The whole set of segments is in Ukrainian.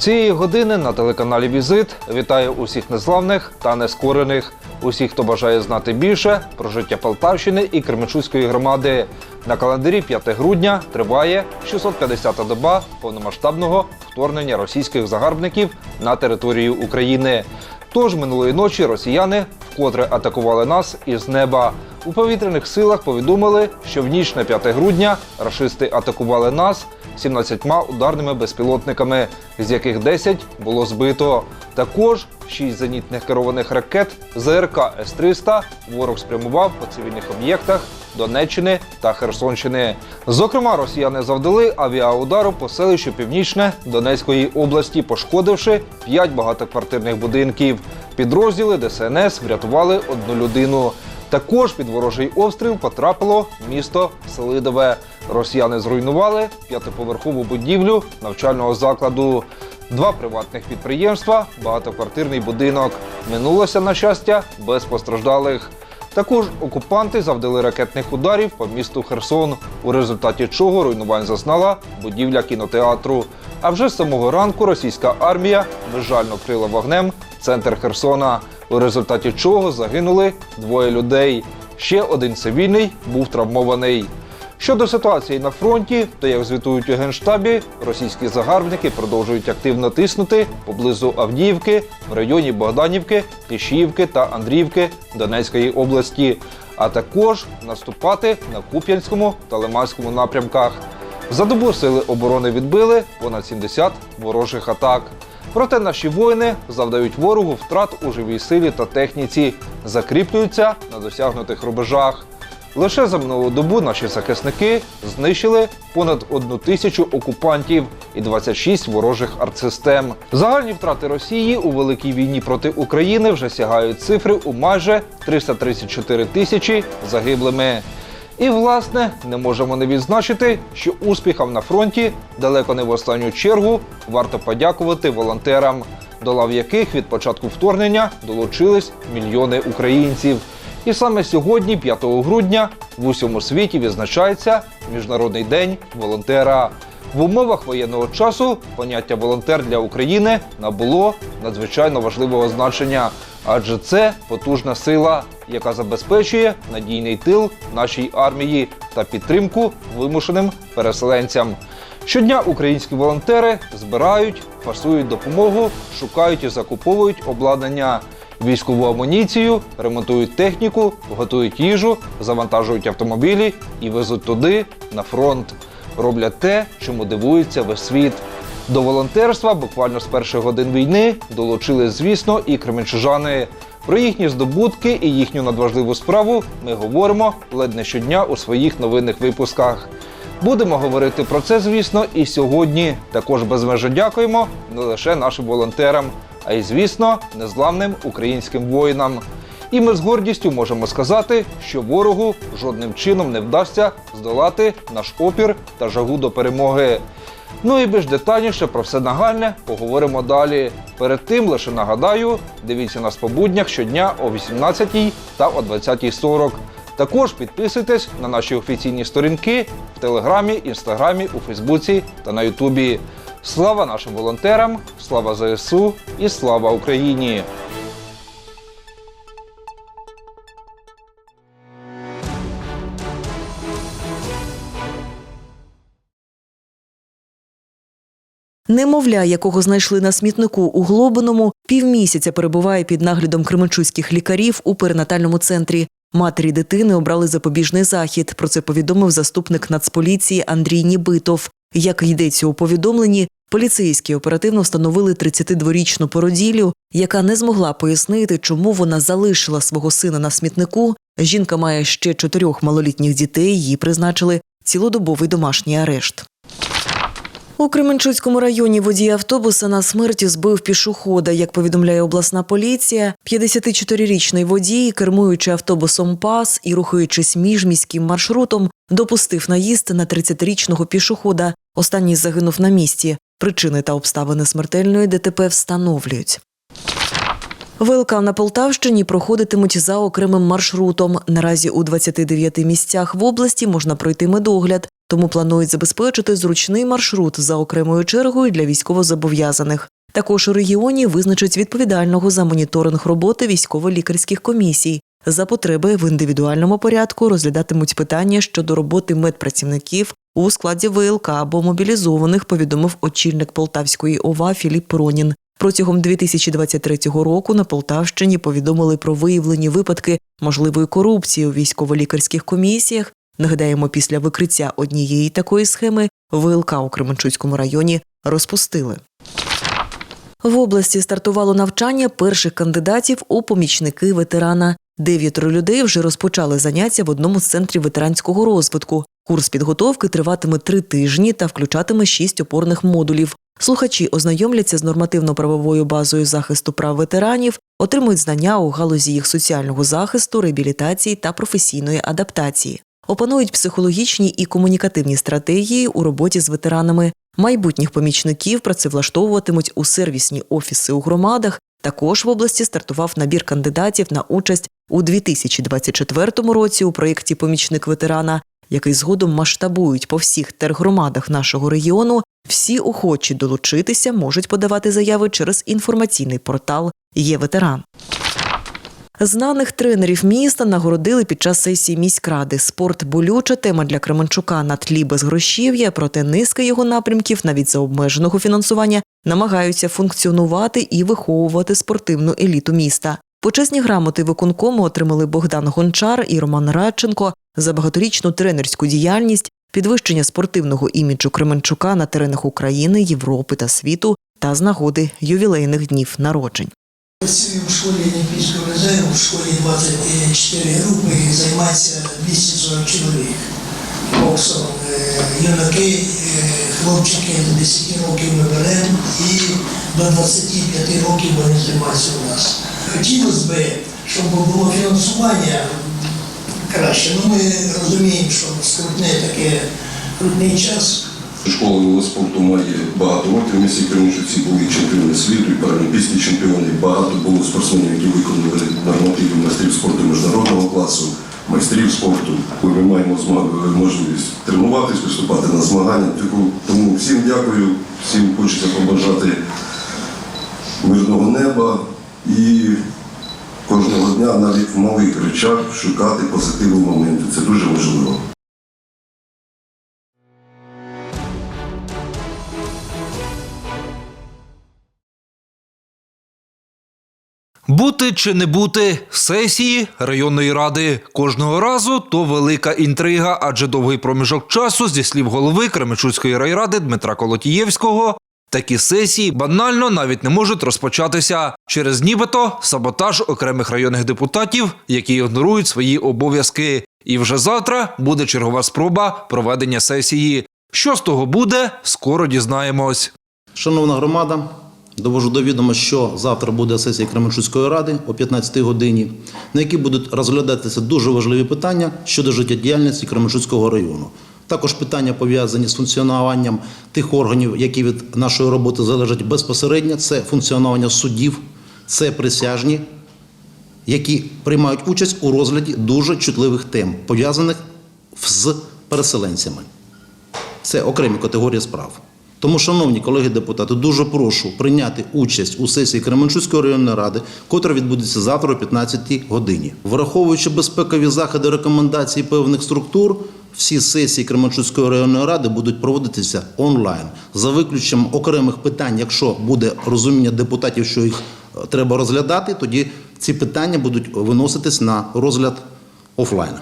Цієї години на телеканалі Візит вітаю усіх незламних та нескорених, усіх, хто бажає знати більше про життя Полтавщини і Кременчуцької громади. На календарі 5 грудня триває 650-та доба повномасштабного вторгнення російських загарбників на територію України. Тож минулої ночі росіяни вкотре атакували нас із неба. У повітряних силах повідомили, що в ніч на 5 грудня рашисти атакували нас 17 ударними безпілотниками, з яких 10 було збито. Також 6 зенітних керованих ракет ЗРК С-300 ворог спрямував по цивільних об'єктах Донеччини та Херсонщини. Зокрема, росіяни завдали авіаудару по селищу Північне Донецької області, пошкодивши 5 багатоквартирних будинків. Підрозділи ДСНС врятували одну людину. Також під ворожий обстріл потрапило місто Селидове. Росіяни зруйнували п'ятиповерхову будівлю навчального закладу, два приватних підприємства, багатоквартирний будинок. Минулося, на щастя, без постраждалих. Також окупанти завдали ракетних ударів по місту Херсон, у результаті чого руйнувань зазнала будівля кінотеатру. А вже з самого ранку російська армія безжально крила вогнем центр Херсона, у результаті чого загинули двоє людей. Ще один цивільний був травмований. Щодо ситуації на фронті, то як звітують у генштабі, російські загарбники продовжують активно тиснути поблизу Авдіївки, в районі Богданівки, Тишіївки та Андріївки Донецької області, а також наступати на Куп'янському та Лиманському напрямках. За добу сили оборони відбили понад 70 ворожих атак. Проте наші воїни завдають ворогу втрат у живій силі та техніці, закріплюються на досягнутих рубежах. Лише за минулу добу наші захисники знищили понад одну тисячу окупантів і 26 ворожих артсистем. Загальні втрати Росії у великій війні проти України вже сягають цифри у майже 334 тисячі загиблими. І, власне, не можемо не відзначити, що успіхам на фронті далеко не в останню чергу варто подякувати волонтерам, до лав яких від початку вторгнення долучились мільйони українців. І саме сьогодні, 5 грудня, в усьому світі відзначається Міжнародний день волонтера. В умовах воєнного часу поняття волонтер для України набуло надзвичайно важливого значення, адже це потужна сила, яка забезпечує надійний тил нашій армії та підтримку вимушеним переселенцям. Щодня українські волонтери збирають, фасують допомогу, шукають і закуповують обладнання, військову амуніцію, ремонтують техніку, готують їжу, завантажують автомобілі і везуть туди на фронт. Роблять те, чому дивується весь світ. До волонтерства буквально з перших годин війни долучили, звісно, і кременчужани. Про їхні здобутки і їхню надважливу справу ми говоримо ледь не щодня у своїх новинних випусках. Будемо говорити про це, звісно, і сьогодні. Також безмежно дякуємо не лише нашим волонтерам, а й, звісно, незламним українським воїнам. І ми з гордістю можемо сказати, що ворогу жодним чином не вдасться здолати наш опір та жагу до перемоги. Ну і більш детальніше про все нагальне поговоримо далі. Перед тим лише нагадаю, дивіться нас по буднях щодня о 18 та о 20.40. Також підписуйтесь на наші офіційні сторінки в Телеграмі, Інстаграмі, у Фейсбуці та на Ютубі. Слава нашим волонтерам, слава ЗСУ і слава Україні! Немовля, якого знайшли на смітнику у Глобиному, півмісяця перебуває під наглядом кременчуцьких лікарів у перинатальному центрі. Матері дитини обрали запобіжний захід. Про це повідомив заступник Нацполіції Андрій Нібитов. Як йдеться у повідомленні, поліцейські оперативно встановили 32-річну породіллю, яка не змогла пояснити, чому вона залишила свого сина на смітнику. Жінка має ще чотирьох малолітніх дітей. Їй призначили цілодобовий домашній арешт. У Кременчуцькому районі водій автобуса на смерті збив пішохода. Як повідомляє обласна поліція, 54-річний водій, кермуючи автобусом ПАС і рухаючись міжміським маршрутом, допустив наїзд на 30-річного пішохода. Останній загинув на місці. Причини та обставини смертельної ДТП встановлюють. ВЛК на Полтавщині проходитимуть за окремим маршрутом. Наразі у 29 місцях в області можна пройти медогляд. Тому планують забезпечити зручний маршрут за окремою чергою для військовозобов'язаних. Також у регіоні визначать відповідального за моніторинг роботи військово-лікарських комісій. За потреби в індивідуальному порядку розглядатимуть питання щодо роботи медпрацівників у складі ВЛК або мобілізованих, повідомив очільник Полтавської ОВА Філіп Пронін. Протягом 2023 року на Полтавщині повідомили про виявлені випадки можливої корупції у військово-лікарських комісіях. Нагадаємо, після викриття однієї такої схеми ВЛК у Кременчуцькому районі розпустили. В області стартувало навчання перших кандидатів у помічники ветерана. Дев'ятеро людей вже розпочали заняття в одному з центрів ветеранського розвитку. Курс підготовки триватиме три тижні та включатиме шість опорних модулів. Слухачі ознайомляться з нормативно-правовою базою захисту прав ветеранів, отримують знання у галузі їх соціального захисту, реабілітації та професійної адаптації. Опанують психологічні і комунікативні стратегії у роботі з ветеранами. Майбутніх помічників працевлаштовуватимуть у сервісні офіси у громадах. Також в області стартував набір кандидатів на участь у 2024 році у проєкті Помічник ветерана, який згодом масштабують по всіх тергромадах нашого регіону. Всі охочі долучитися можуть подавати заяви через інформаційний портал Є ветеран. Знаних тренерів міста нагородили під час сесії міськради. Спорт болюча тема для Кременчука на тлі безгрошів'я, проте низка його напрямків, навіть за обмеженого фінансування, намагаються функціонувати і виховувати спортивну еліту міста. Почесні грамоти виконкому отримали Богдан Гончар і Роман Радченко за багаторічну тренерську діяльність, підвищення спортивного іміджу Кременчука на теренах України, Європи та світу та з нагоди ювілейних днів народжень. Працюю в школі Олімпійського резерву, в школі 24 групи займається 240 чоловік. Боксом Е, юнаки, е, хлопчики до 10 років ми беремо і до 25 років вони займаються у нас. Хотілося б, щоб було фінансування краще. Ну, ми розуміємо, що скрутне таке крутний час. Школа велоспорту має багато років. В місті Кременчуці були чемпіони світу і паралімпійські чемпіони. Багато було спортсменів, які виконували нормативи майстрів спорту міжнародного класу, майстрів спорту. Ми маємо можливість тренуватись, виступати на змагання. Тому- Тому всім дякую, всім хочеться побажати мирного неба і кожного дня навіть в малих речах шукати позитивні моменти. Це дуже важливо. Бути чи не бути сесії районної ради кожного разу то велика інтрига, адже довгий проміжок часу, зі слів голови Кременчуцької райради Дмитра Колотієвського, такі сесії банально навіть не можуть розпочатися через нібито саботаж окремих районних депутатів, які ігнорують свої обов'язки. І вже завтра буде чергова спроба проведення сесії. Що з того буде, скоро дізнаємось. Шановна громада, довожу до відома, що завтра буде сесія Кременчуцької ради о 15 годині, на якій будуть розглядатися дуже важливі питання щодо життєдіяльності Кременчуцького району. Також питання пов'язані з функціонуванням тих органів, які від нашої роботи залежать безпосередньо. Це функціонування суддів, це присяжні, які приймають участь у розгляді дуже чутливих тем, пов'язаних з переселенцями. Це окремі категорії справ. Тому, шановні колеги депутати, дуже прошу прийняти участь у сесії Кременчуцької районної ради, котра відбудеться завтра о 15-й годині. Враховуючи безпекові заходи рекомендацій певних структур, всі сесії Кременчуцької районної ради будуть проводитися онлайн за виключенням окремих питань. Якщо буде розуміння депутатів, що їх е, треба розглядати, тоді ці питання будуть виноситись на розгляд офлайн.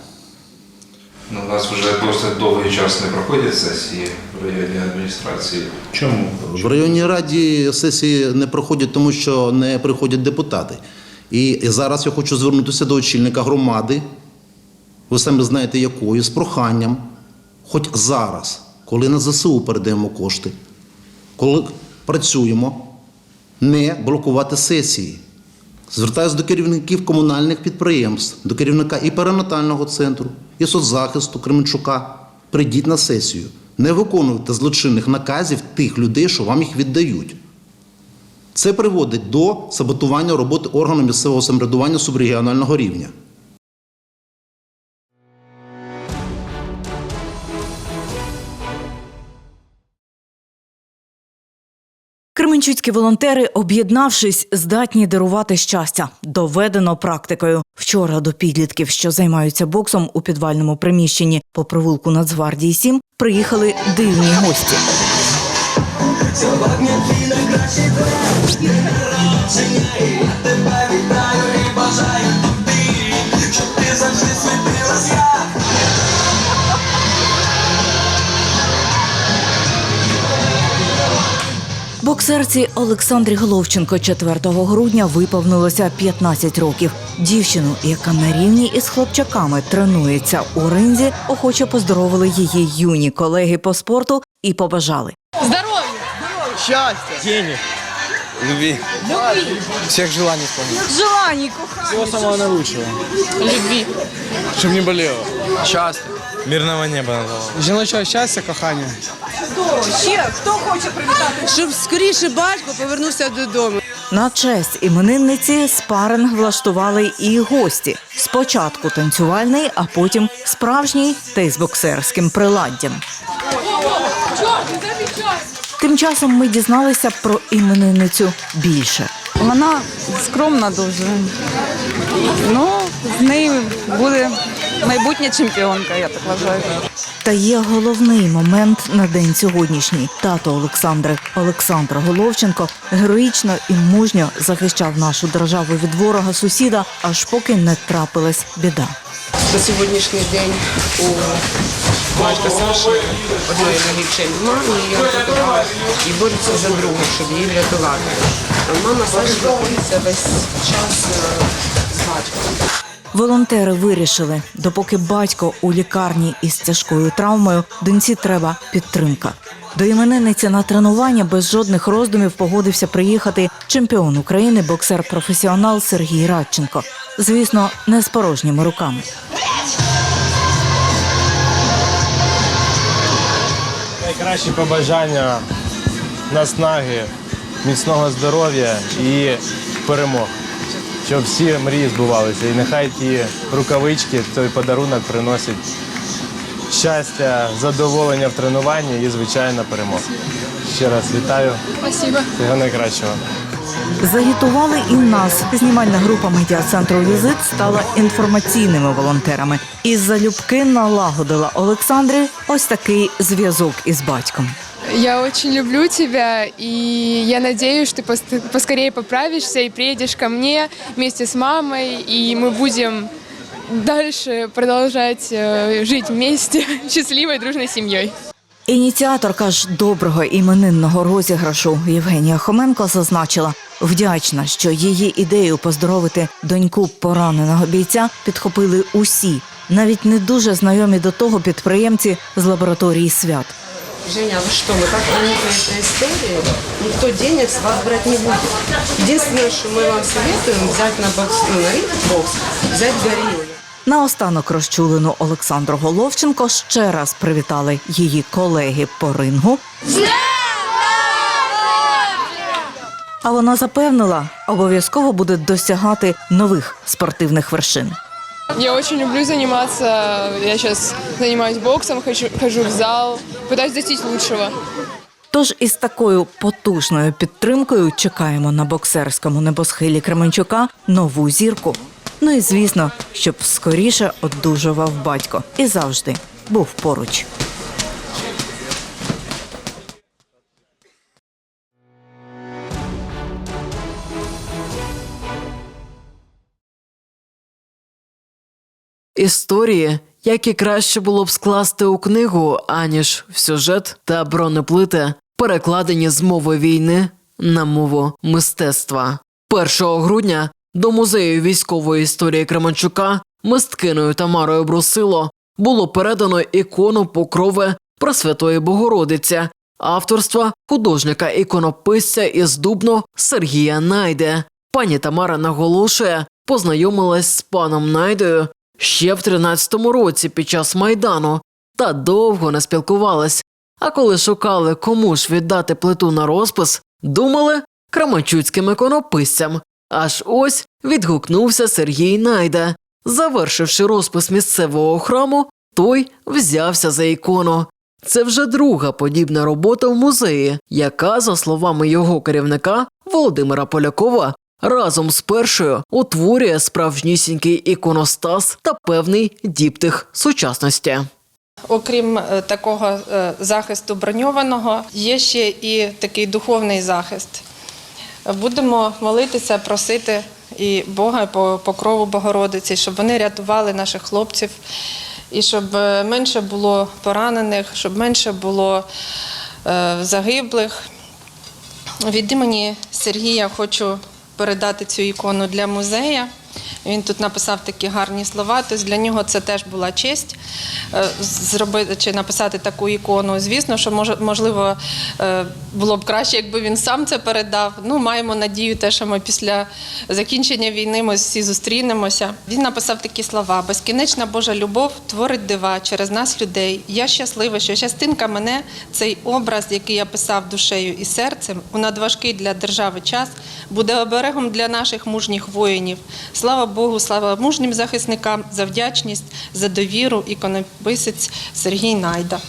Ну, У нас вже досить довгий час не проходять сесії в районній адміністрації. Чому? В районній раді сесії не проходять, тому що не приходять депутати. І зараз я хочу звернутися до очільника громади, ви самі знаєте якої, з проханням, хоч зараз, коли на ЗСУ передаємо кошти, коли працюємо, не блокувати сесії. Звертаюся до керівників комунальних підприємств, до керівника і перинатального центру, і соцзахисту Кременчука. Прийдіть на сесію. Не виконуйте злочинних наказів тих людей, що вам їх віддають. Це приводить до саботування роботи органу місцевого самоврядування субрегіонального рівня. Кременчуцькі волонтери, об'єднавшись, здатні дарувати щастя. Доведено практикою. Вчора до підлітків, що займаються боксом у підвальному приміщенні по провулку Нацгвардії 7, приїхали дивні гості. Боксерці Олександрі Головченко 4 грудня виповнилося 15 років. Дівчину, яка на рівні із хлопчаками тренується у ринзі, охоче поздоровили її юні колеги по спорту і побажали. Счастья. Денег. Любви. Любви. Всех желаний исполнить. Желаний, Всего самого наилучшего. Любви. Чтобы не болело. Счастья. Мирного неба над головой. Жіночого щастя, кохання. щоб скоріше батько повернувся додому. На честь іменинниці спаринг влаштували і гості. Спочатку танцювальний, а потім справжній та й з боксерським приладдям. Тим часом ми дізналися про іменинницю більше. Вона скромна дуже. Ну, з нею буде майбутня чемпіонка, я так вважаю. Та є головний момент на день сьогоднішній. Тато Олександри Олександр Головченко героїчно і мужньо захищав нашу державу від ворога сусіда, аж поки не трапилась біда. На сьогоднішній день у батька Саші одної ноги ще немає, і я готувала і бореться за другу, щоб її врятувати. А мама Саші знаходиться весь час е, з батьком. Волонтери вирішили, допоки батько у лікарні із тяжкою травмою, доньці треба підтримка. До іменинниці на тренування без жодних роздумів погодився приїхати чемпіон України, боксер-професіонал Сергій Радченко. Звісно, не з порожніми руками. Найкращі побажання, наснаги, міцного здоров'я і перемог. Щоб всі мрії збувалися. І нехай ті рукавички, той подарунок приносять щастя, задоволення в тренуванні і, звичайно, перемог. Ще раз вітаю. Спасибо. Всього найкращого. Загітували і нас. Знімальна група медіа-центру Візит стала інформаційними волонтерами і залюбки налагодила Олександрі ось такий зв'язок із батьком. Я очень люблю тебя, и я надеюсь, что ты пос- поскорее поправишься и приедешь ко мне вместе с мамой, и мы будем дальше продолжать э, жить вместе счастливой, дружной семьей. Ініціаторка ж доброго іменинного розіграшу Євгенія Хоменко зазначила, вдячна, що її ідею поздоровити доньку пораненого бійця підхопили усі, навіть не дуже знайомі до того підприємці з лабораторії свят. Женя, вы что, мы так проникли этой историей, никто денег с вас брать не будет. Единственное, что мы вам советуем, взять на бокс, ну, на ринг бокс, взять гориллу. Наостанок розчулену Олександру Головченко ще раз привітали її колеги по рингу. А вона запевнила, обов'язково буде досягати нових спортивних вершин. Я очень люблю заниматься, я сейчас занимаюсь боксом, хожу, хожу в зал, пытаюсь достичь лучшего. Тож із такою потужною підтримкою чекаємо на боксерському небосхилі Кременчука нову зірку. Ну і звісно, щоб скоріше одужував батько і завжди був поруч. Історії, які краще було б скласти у книгу, аніж в сюжет та бронеплити, перекладені з мови війни на мову мистецтва. 1 грудня до музею військової історії Кременчука мисткиною Тамарою Брусило було передано ікону покрови Пресвятої Богородиці, авторства художника іконописця із Дубно Сергія Найде. Пані Тамара наголошує, познайомилась з паном Найдею ще в 13-му році під час майдану та довго не спілкувалась. А коли шукали, кому ж віддати плиту на розпис, думали крамачуцьким іконописцям. Аж ось відгукнувся Сергій Найда. Завершивши розпис місцевого храму, той взявся за ікону. Це вже друга подібна робота в музеї, яка, за словами його керівника Володимира Полякова, разом з першою утворює справжнісінький іконостас та певний діптих сучасності. Окрім е, такого е, захисту броньованого, є ще і такий духовний захист. Будемо молитися, просити і Бога по покрову Богородиці, щоб вони рятували наших хлопців, і щоб е, менше було поранених, щоб менше було загиблих. Від імені Сергія хочу передати цю ікону для музея. Він тут написав такі гарні слова. Тобто для нього це теж була честь е, зробити чи написати таку ікону. Звісно, що можливо е, було б краще, якби він сам це передав. Ну, маємо надію, те, що ми після закінчення війни ми всі зустрінемося. Він написав такі слова: безкінечна Божа любов творить дива через нас, людей. Я щаслива, що частинка мене, цей образ, який я писав душею і серцем, у надважкий для держави час, буде оберегом для наших мужніх воїнів. Слава Богу, слава мужнім захисникам за вдячність, за довіру. Іконописець Сергій Найда.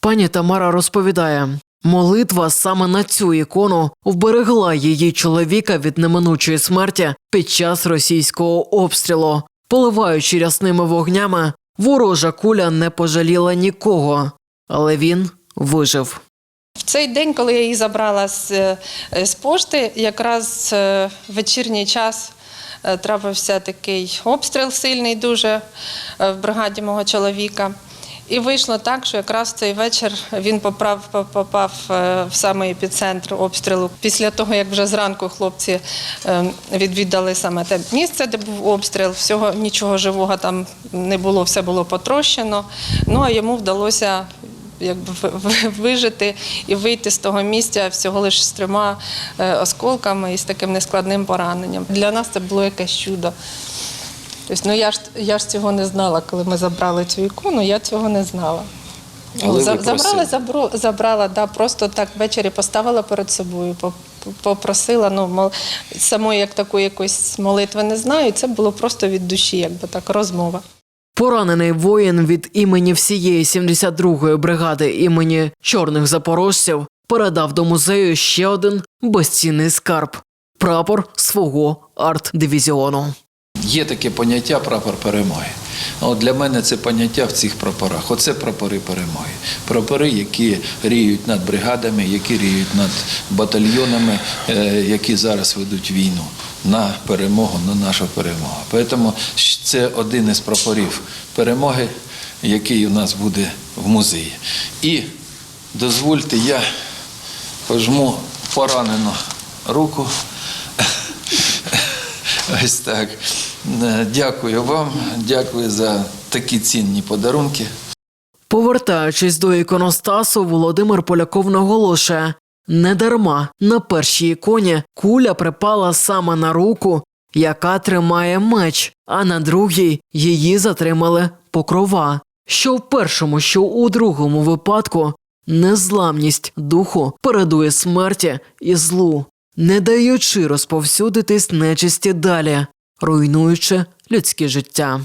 Пані Тамара розповідає, молитва саме на цю ікону вберегла її чоловіка від неминучої смерті під час російського обстрілу. Поливаючи рясними вогнями, ворожа куля не пожаліла нікого, але він вижив. В цей день, коли я її забрала з, е, з пошти, якраз е, вечірній час трапився такий обстріл сильний дуже е, в бригаді мого чоловіка. І вийшло так, що якраз цей вечір він поправ, попав е, в самий епіцентр обстрілу. Після того, як вже зранку хлопці е, відвідали саме те місце, де був обстріл, всього нічого живого там не було, все було потрощено. Ну а йому вдалося якби ви- ви- вижити і вийти з того місця всього лише з трьома е, осколками і з таким нескладним пораненням. Для нас це було якесь чудо. Тобто, ну я ж я ж цього не знала, коли ми забрали цю ікону, я цього не знала. Але просили? забрала, забро, забрала, да, просто так ввечері поставила перед собою, попросила. Ну, мол, самої як такої якоїсь молитви не знаю. і Це було просто від душі, якби так, розмова. Поранений воїн від імені всієї 72-ї бригади імені чорних запорожців передав до музею ще один безцінний скарб прапор свого арт-дивізіону. Є таке поняття прапор перемоги. От для мене це поняття в цих прапорах. Оце прапори перемоги. Прапори, які ріють над бригадами, які ріють над батальйонами, е, які зараз ведуть війну на перемогу, на нашу перемогу. Тому це один із прапорів перемоги, який у нас буде в музеї. І дозвольте, я пожму поранену руку. Ось так. Дякую вам, дякую за такі цінні подарунки. Повертаючись до іконостасу, Володимир Поляков наголошує: недарма на першій іконі куля припала саме на руку, яка тримає меч, а на другій її затримали покрова. Що в першому, що у другому випадку незламність духу передує смерті і злу, не даючи розповсюдитись нечисті далі, руйнуючи людське життя.